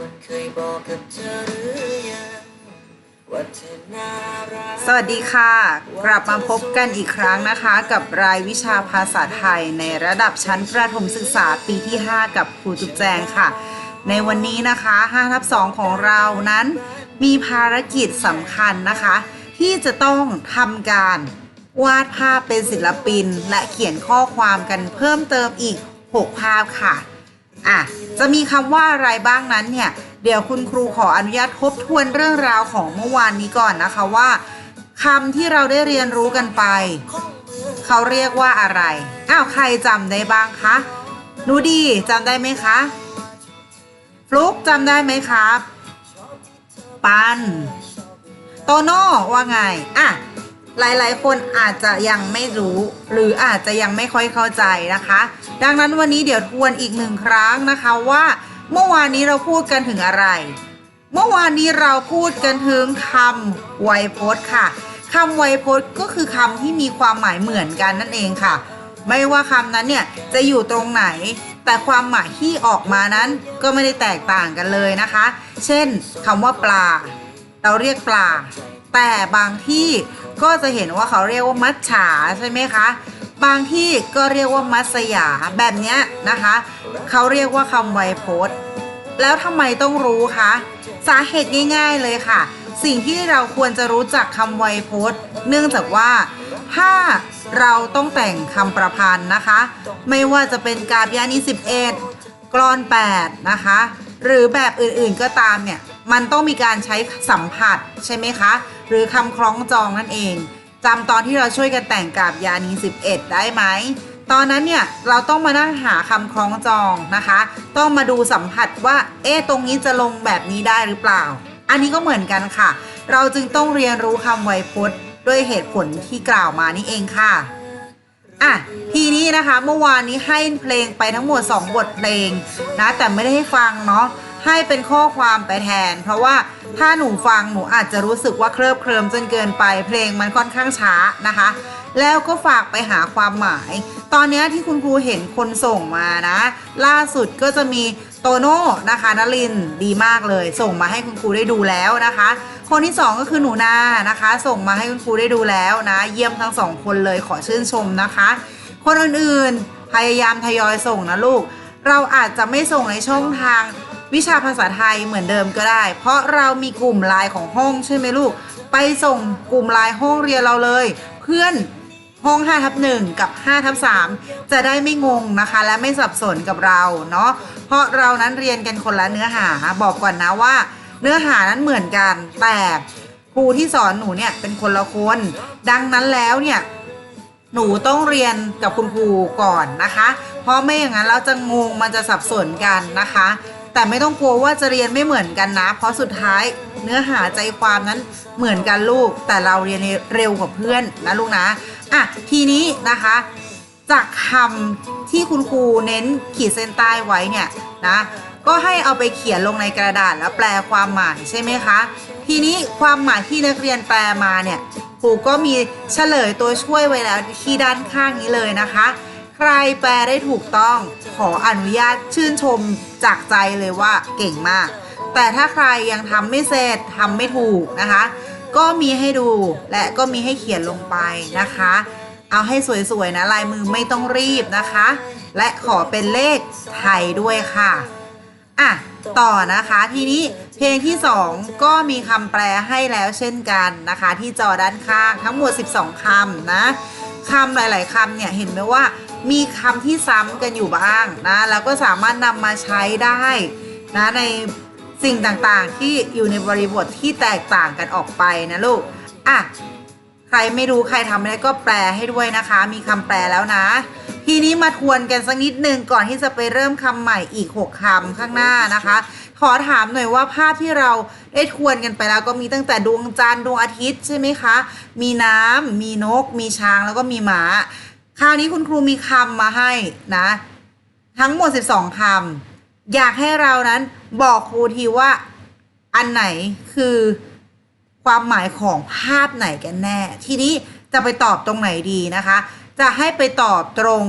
คนเคยบอกกับเธอหรือยังว่าเธอน่ารักสวัสดีค่ะ กลับมาพบกันอีกครั้งนะคะ กับรายวิชาภาษาไทยในระดับชั้นประถมศึกษาปีที่ 5 กับครูจุ๊บแจงค่ะ ในวันนี้นะคะ5ทับ2ของเรานั้น มีภารกิจสำคัญนะคะ ที่จะต้องทำการวาดภาพเป็นศิลปิน และเขียนข้อความกันเพิ่มเติมอีก 6 ภาพค่ะ อะจะมีคำว่าอะไรบ้างนั้นเนี่ย เดี๋ยวคุณครูขออนุญาตทบทวนเรื่องราวของเมื่อวานนี้ก่อนนะคะว่าคำที่เราได้เรียนรู้กันไป เขาเรียกว่าอะไร อ้าวใครจำได้บ้างคะหนูดีจำได้ไหมคะฟลุกจำได้ไหมครับ ปัน โตโน่ว่าไง อะ หลายๆ คนอาจจะยังไม่รู้ หรืออาจจะยังไม่ค่อยเข้าใจนะคะ ดังนั้นวันนี้เดี๋ยวทวนอีกหนึ่งครั้งนะคะว่าเมื่อวานนี้เราพูดกันถึงอะไร เมื่อวานนี้เราพูดกันถึงคำไวยพจน์ค่ะคำไวยพจน์ก็คือคำที่มีความหมายเหมือนกันนั่นเองค่ะ ไม่ว่าคำนั้นเนี่ยจะอยู่ตรงไหน แต่ความหมายที่ออกมานั้นก็ไม่ได้แตกต่างกันเลยนะคะ เช่นคำว่าปลา เราเรียกปลา แต่บางที่ก็จะเห็นว่าเขาเรียกว่ามัจฉาใช่ไหมคะ บางที่ก็เรียกว่ามัสยาแบบนี้นะคะ เขาเรียกว่าคำไวยพจน์ แล้วทำไมต้องรู้คะสาเหตุง่าย ๆเลยค่ะ สิ่งที่เราควรจะรู้จักคำไวยพจน์ เนื่องจากว่าถ้าเราต้องแต่งคำประพันธ์นะคะ ไม่ว่าจะเป็นกาบยานี11 กรอน 8 นะคะ หรือแบบอื่นๆก็ตามเนี่ย มันต้องมีการใช้สัมผัสใช่ไหมคะ หรือคำคล้องจองนั่นเองจำตอนที่เราช่วยกันแต่งกาบยานี 11 ได้ไหมตอนนั้นเนี่ยเราต้องมานั่งหาคำคล้องจองนะคะ ต้องมาดูสัมผัสว่าเอ๊ะตรงนี้จะลงแบบนี้ได้หรือเปล่า อันนี้ก็เหมือนกันค่ะ เราจึงต้องเรียนรู้คำไวยพจน์ ด้วยเหตุผลที่กล่าวมานี่เองค่ะอะทีนี้นะคะเมื่อวานนี้ให้เพลงไปทั้งหมด 2 บทเพลงนะแต่ไม่ได้ให้ฟังเนาะให้เป็นข้อความไปแทน เพราะว่า ถ้าหนูฟังหนูอาจจะรู้สึกว่าเคลิบเคลิมจนเกินไปเพลงมันค่อนข้างช้านะคะ แล้วก็ฝากไปหาความหมาย ตอนนี้ที่คุณครูเห็นคนส่งมานะ ล่าสุดก็จะมีโตโน่นะคะนลินดีมากเลย ส่งมาให้คุณครูได้ดูแล้วนะคะ คนที่สองก็คือหนูนานะคะ ส่งมาให้คุณครูได้ดูแล้วนะ เยี่ยมทั้งสองคนเลยขอชื่นชมนะคะ คนอื่นๆพยายามทยอยส่งนะลูก เราอาจจะไม่ส่งในช่องทาง วิชาภาษาไทยเหมือนเดิมก็ได้ เพราะเรามีกลุ่มไลน์ของห้องใช่ไหมลูก ไปส่งกลุ่มไลน์ห้องเรียนเราเลย เพื่อนห้อง5ทับ1กับ5ทับ3จะได้ไม่งงนะคะ และไม่สับสนกับเราเนาะเพราะเรานั้นเรียนกันคนละเนื้อหาบอกก่อนนะว่า เนื้อหานั้นเหมือนกัน แต่ครูที่สอนหนูเนี่ยเป็นคนละคน ดังนั้นแล้วเนี่ยหนูต้องเรียนกับคุณครูก่อนนะคะ เพราะไม่อย่างนั้นเราจะงงมันจะสับสนกันนะคะ แต่ไม่ต้องกลัวว่าจะเรียนไม่เหมือนกันนะ เพราะสุดท้ายเนื้อหาใจความนั้นเหมือนกันลูก แต่เราเรียนเร็วกว่าเพื่อนนะลูกนะอะทีนี้นะคะ จากคำที่คุณครูเน้นขีดเส้นใต้ไว้เนี่ยนะก็ให้เอาไปเขียนลงในกระดาษแล้วแปลความหมายใช่ไหมคะ ทีนี้ความหมายที่นักเรียนแปลมาเนี่ยครูก็มีเฉลยตัวช่วยไว้แล้วที่ด้านข้างนี้เลยนะคะ ใครแปลได้ถูกต้องขออนุญาตชื่นชมจากใจเลยว่าเก่งมาก แต่ถ้าใครยังทำไม่เสร็จทำไม่ถูกนะคะ ก็มีให้ดูและก็มีให้เขียนลงไปนะคะ เอาให้สวยๆนะลายมือไม่ต้องรีบนะคะ และขอเป็นเลขไทยด้วยค่ะอะต่อนะคะทีนี้เพลงที่ 2 ก็มีคำแปลให้แล้วเช่นกันนะคะ ที่จอด้านข้างทั้งหมด 12คำนะ คำหลายๆคำเนี่ยเห็นไหมว่ามีคำที่ซ้ำกันอยู่บ้างนะแล้วก็สามารถนำมาใช้ได้นะในสิ่งต่างๆที่อยู่ในบริบทที่แตกต่างกันออกไปนะลูกอะใครไม่รู้ใครทำไม่ได้ก็แปลให้ด้วยนะคะ มีคำแปลแล้วนะ ทีนี้มาทวนกันสักนิดหนึ่งก่อนที่จะไปเริ่มคำใหม่อีก 6คำข้างหน้านะคะ ขอถามหน่อยว่าภาพที่เราได้ทวนกันไปแล้วก็มีตั้งแต่ดวงจันทร์ดวงอาทิตย์ใช่ไหมคะ มีน้ำมีนก มีช้างแล้วก็มีหมาคราวนี้คุณครูมีคำมาให้นะ ทั้งหมด 12คำอยากให้เรานั้นบอกครูทีว่าอันไหนคือความหมายของภาพไหนกันแน่ ทีนี้จะไปตอบตรงไหนดีนะคะ จะให้ไปตอบตรง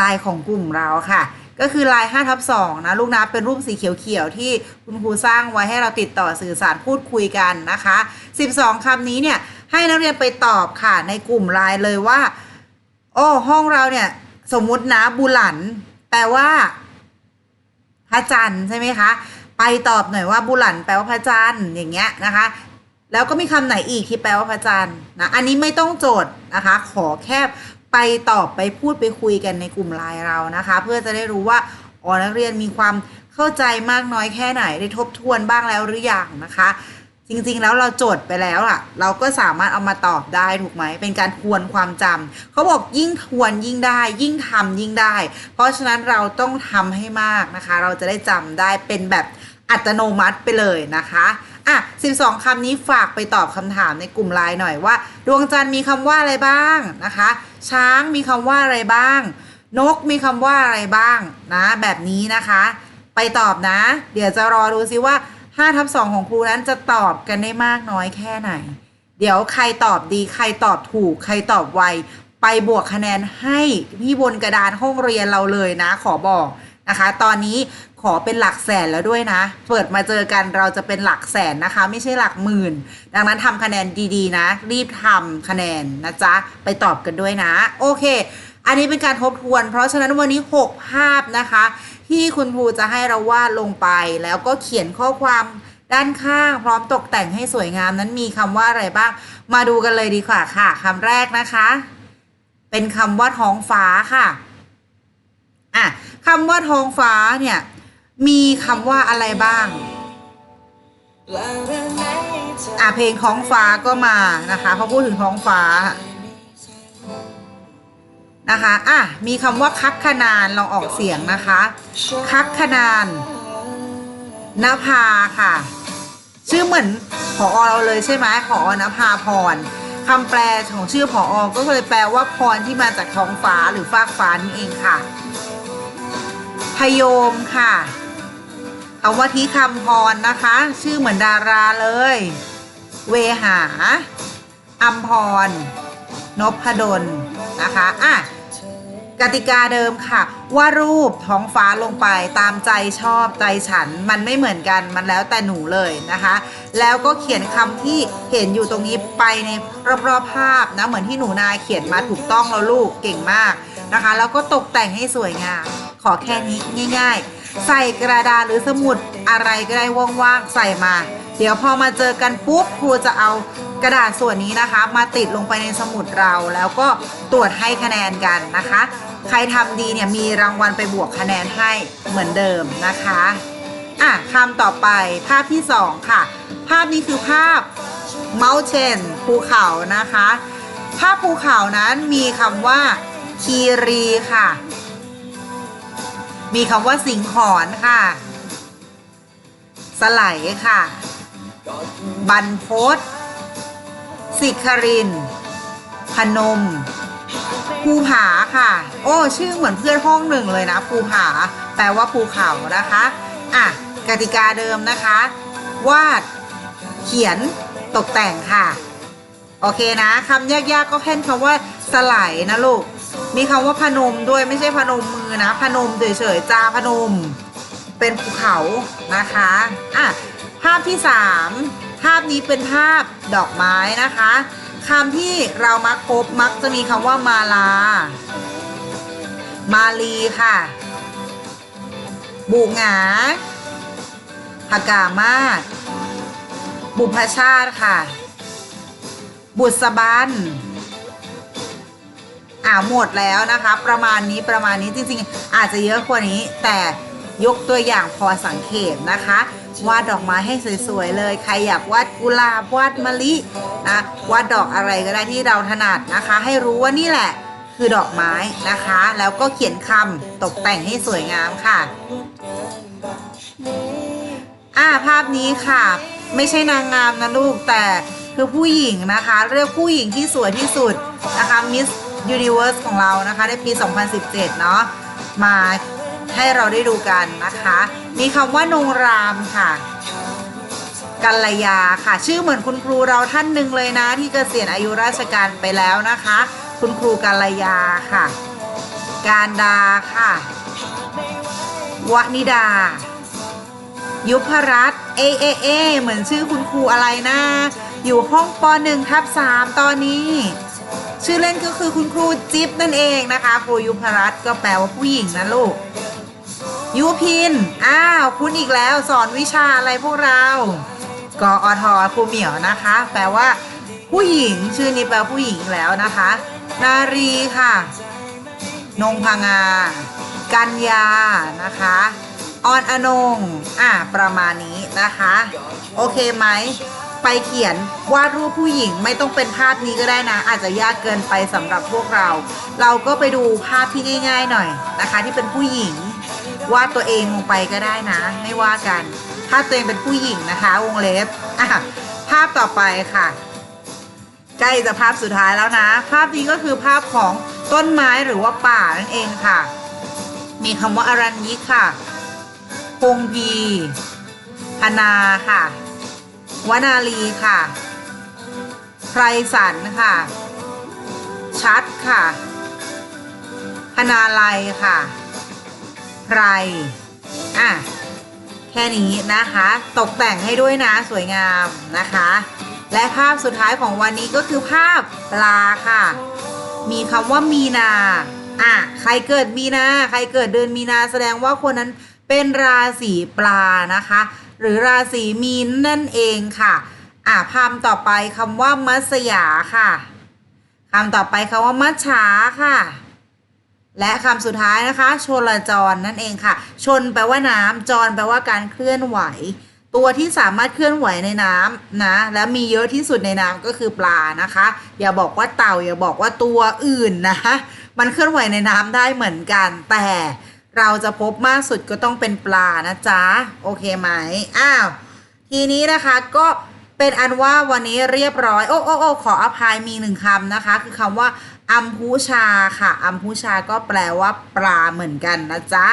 ลน์ของกลุ่มเราค่ะ ก็คือลาย5ทับ2นะลูกนะเป็นรูปสีเขียวๆที่คุณครูสร้างไว้ให้เราติดต่อสื่อสารพูดคุยกันนะคะ 12คำนี้เนี่ยให้นักเรียนไปตอบค่ะในกลุ่มไลน์เลยว่าโอ้ห้องเราเนี่ยสมมุตินะบุหลันแปลว่าพระจันทร์ใช่ไหมคะ ไปตอบหน่อยว่าบุหลันแปลว่าพระจันทร์อย่างเงี้ยนะคะแล้วก็มีคำไหนอีกที่แปลว่าพระจันทร์นะ อันนี้ไม่ต้องโจทย์นะคะ ขอแค่ ไปตอบไปพูดไปคุยกันในกลุ่มไลน์เรานะคะ เพื่อจะได้รู้ว่าอ๋อนักเรียนมีความเข้าใจมากน้อยแค่ไหนได้ทบทวนบ้างแล้วหรือยังนะคะ จริงๆแล้วเราจดไปแล้วอะเราก็สามารถเอามาตอบได้ถูกไหมเป็นการทวนความจำเขาบอกยิ่งทวนยิ่งได้ ยิ่งทำยิ่งได้ เพราะฉะนั้นเราต้องทำให้มากนะคะ เราจะได้จำได้เป็นแบบอัตโนมัติไปเลยนะคะ อะ 12คำนี้ฝากไปตอบคำถามในกลุ่มไลน์หน่อยว่า ดวงจันทร์มีคำว่าอะไรบ้างนะคะ ช้างมีคำว่าอะไรบ้าง นกมีคำว่าอะไรบ้างนะ แบบนี้นะคะ ไปตอบนะ เดี๋ยวจะรอดูซิว่า5ทับ2ของครูนั้นจะตอบกันได้มากน้อยแค่ไหน เดี๋ยวใครตอบดีใครตอบถูก ใครตอบไวไปบวกคะแนนให้พี่บนกระดานห้องเรียนเราเลยนะขอบอกนะคะ ตอนนี้ ขอเป็นหลักแสนแล้วด้วยนะ เปิดมาเจอกันเราจะเป็นหลักแสนนะคะ ไม่ใช่หลักหมื่น ดังนั้นทำคะแนนดีๆ นะ รีบทำคะแนนนะจ๊ะ ไปตอบกันด้วยนะ โอเค อันนี้เป็นการทบทวน เพราะฉะนั้นวันนี้ 6 ภาพนะคะ ที่คุณครูจะให้เราวาดลงไป แล้วก็เขียนข้อความด้านข้างพร้อมตกแต่งให้สวยงามนั้นมีคำว่าอะไรบ้าง มาดูกันเลยดีกว่าค่ะคำแรกนะคะ เป็นคำว่าท้องฟ้าค่ะอะคำว่าท้องฟ้าเนี่ย มีคำว่าอะไรบ้าง อะเพลงท้องฟ้าก็มานะคะพอพูดถึงท้องฟ้านะคะ อะ มีคำว่าคักขนานลองออกเสียงนะคะ คักขนานนภาค่ะ ชื่อเหมือนผออเราเลยใช่ไหมผออนภาพรคำแปลของชื่อผออก็เลยแปลว่าพรที่มาจากท้องฟ้าหรือฟากฟ้านี่เองค่ะพยมค่ะ คำว่าทิคำพรนะคะ ชื่อเหมือนดาราเลย เวหาอัมพร นพดล นะคะอะกติกาเดิมค่ะ ว่ารูปท้องฟ้าลงไปตามใจชอบใจฉัน มันไม่เหมือนกันมันแล้วแต่หนูเลยนะคะ แล้วก็เขียนคำที่เห็นอยู่ตรงนี้ไปในรอบๆภาพนะ เหมือนที่หนูนาเขียนมาถูกต้องแล้วลูกเก่งมากนะคะ แล้วก็ตกแต่งให้สวยงามขอแค่นี้ง่าย ๆ ใส่กระดาษหรือสมุดอะไรก็ได้ว่างๆใส่มา เดี๋ยวพอมาเจอกันปุ๊บครูจะเอากระดาษส่วนนี้นะคะ มาติดลงไปในสมุดเราแล้วก็ตรวจให้คะแนนกันนะคะ ใครทำดีเนี่ยมีรางวัลไปบวกคะแนนให้เหมือนเดิมนะคะอะคำต่อไปภาพที่สองค่ะ ภาพนี้คือภาพ mountain ภูเขานะคะ ภาพภูเขานั้นมีคำว่าคีรีค่ะ มีคำว่าสิงขอนค่ะ สไลค่ะ บันพศสิคริน พนม ภูผาค่ะ โอ้ ชื่อเหมือนเพื่อนห้องหนึ่งเลยนะ ภูผา แปลว่าภูเขานะคะ อะ กติกาเดิมนะคะ วาด เขียน ตกแต่งค่ะ โอเคนะ คำยากๆก็แค่คำว่าสไลด์นะลูก มีคำว่าพนมด้วยไม่ใช่พนมมือนะ พนมเฉยๆจาพนม เป็นภูเขานะคะอะภาพที่ 3 ภาพนี้เป็นภาพดอกไม้นะคะคำที่เรามักพบมักจะมีคำว่ามาลา มาลีค่ะ บุหงาพกามาศบุพชาติค่ะ บุษบัน อ่าหมดแล้วนะคะ ประมาณนี้ประมาณนี้จริงๆ อาจจะเยอะกว่านี้ แต่ยกตัวอย่างพอสังเกตนะคะ วาดดอกไม้ให้สวยๆเลย ใครอยากวาดกุหลาบวาดมะลินะวาดดอกอะไรก็ได้ที่เราถนัดนะคะ ให้รู้ว่านี่แหละคือดอกไม้นะคะ แล้วก็เขียนคำตกแต่งให้สวยงามค่ะอ่าภาพนี้ค่ะ ไม่ใช่นางงามนะลูกแต่คือผู้หญิงนะคะเรียกผู้หญิงที่สวยที่สุดนะคะมิส ยูนิเว r ร์สของเรานะคะในปี 2017 เนาะมาให้เราได้ดูกันนะคะ มีคำว่านงรามค่ะ กัลยาค่ะ ชื่อเหมือนคุณครูเราท่านหนึ่งเลยนะ ที่เกษียณอายุราชการไปแล้วนะคะ คุณครูกัลยาค่ะ การดาค่ะ วนิดา ยุพรัตเอเอเอเหมือนชื่อคุณครูอะไรนะ อยู่ห้องป .1 ทับ3ตอนนี้ ชื่อเล่นก็คือคุณครูจิ๊บนั่นเองนะคะครูยุพรัตน์ก็แปลว่าผู้หญิงนะลูกยุพิน อ้าว คุณอีกแล้วสอนวิชาอะไรพวกเรา กออทครูเหมียวนะคะ แปลว่า ผู้หญิงชื่อนี้แปลผู้หญิงแล้วนะคะ นารีค่ะ นงพางา กัญญานะคะออนอนง อะ ประมาณนี้นะคะ โอเคไหม ไปเขียนวาดรูปผู้หญิงไม่ต้องเป็นภาพนี้ก็ได้นะ อาจจะยากเกินไปสำหรับพวกเรา เราก็ไปดูภาพที่ง่าย ๆ หน่อยนะคะ ที่เป็นผู้หญิงวาดตัวเองลงไปก็ได้นะ ไม่ว่ากันถ้าตัวเองเป็นผู้หญิงนะคะ วงเล็บอะภาพต่อไปค่ะ ใกล้จะภาพสุดท้ายแล้วนะ ภาพนี้ก็คือภาพของต้นไม้หรือว่าป่านั่นเองค่ะ มีคำว่าอรัญยิกค่ะพงพีพนาค่ะ วนาลีค่ะ ไพรสันค่ะ ชัดค่ะ พนาลัยค่ะ ไพร อะ แค่นี้นะคะ ตกแต่งให้ด้วยนะสวยงามนะคะ และภาพสุดท้ายของวันนี้ก็คือภาพปลาค่ะ มีคำว่ามีนาอะใครเกิดมีนา ใครเกิดเดือนมีนาแสดงว่าคนนั้นเป็นราศีปลานะคะ หรือราศีมีนนั่นเองค่ะอะพามต่อไปคำว่ามัสยาค่ะคำต่อไปคำว่ามัชชาค่ะ และคำสุดท้ายนะคะ ชลจรนั่นเองค่ะ ชนแปลว่าน้ำจรแปลว่าการเคลื่อนไหว ตัวที่สามารถเคลื่อนไหวในน้ำนะ และมีเยอะที่สุดในน้ำก็คือปลานะคะ อย่าบอกว่าเต่าอย่าบอกว่าตัวอื่นนะ มันเคลื่อนไหวในน้ำได้เหมือนกันแต่ เราจะพบมากสุดก็ต้องเป็นปลานะจ๊ะ โอเคไหมอ้าว ทีนี้นะคะก็เป็นอันว่าวันนี้เรียบร้อย โอ้โอ้โอ้ขออภัยมีหนึ่งคำนะคะ คือคำว่าอัมพูชาค่ะ อัมพูชาก็แปลว่าปลาเหมือนกันนะจ๊ะ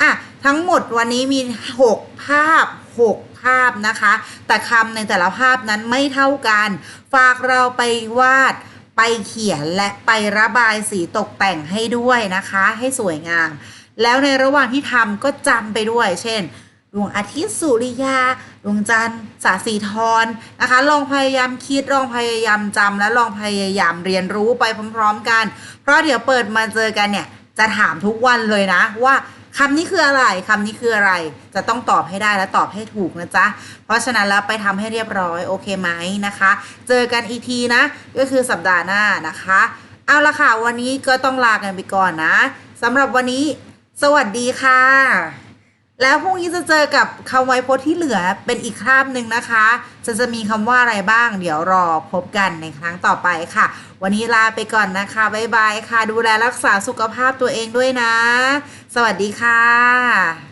อะทั้งหมดวันนี้มี 6 ภาพ 6 ภาพนะคะ แต่คำในแต่ละภาพนั้นไม่เท่ากัน ฝากเราไปวาดไปเขียนและไประบายสีตกแต่งให้ด้วยนะคะ ให้สวยงาม แล้วในระหว่างที่ทำก็จำไปด้วย เช่นดวงอาทิตย์สุริยาดวงจันทร์สาสีทรนะคะ ลองพยายามคิดลองพยายามจำและลองพยายามเรียนรู้ไปพร้อม ๆ กัน เพราะเดี๋ยวเปิดมาเจอกันเนี่ยจะถามทุกวันเลยนะว่าคำนี้คืออะไรคำนี้คืออะไร จะต้องตอบให้ได้และตอบให้ถูกนะจ๊ะ เพราะฉะนั้นแล้วไปทำให้เรียบร้อย โอเคไหมนะคะ เจอกันอีกทีนะ ก็คือสัปดาห์หน้านะคะ เอาละค่ะ วันนี้ก็ต้องลากันไปก่อนนะสำหรับวันนี้ สวัสดีค่ะ แล้วพรุ่งนี้จะเจอกับคำไวโพสที่เหลือเป็นอีกคราบหนึ่งนะคะ จะจะมีคำว่าอะไรบ้าง เดี๋ยวรอพบกันในครั้งต่อไปค่ะ วันนี้ลาไปก่อนนะคะ บ๊ายบายค่ะ ดูแลรักษาสุขภาพตัวเองด้วยนะ สวัสดีค่ะ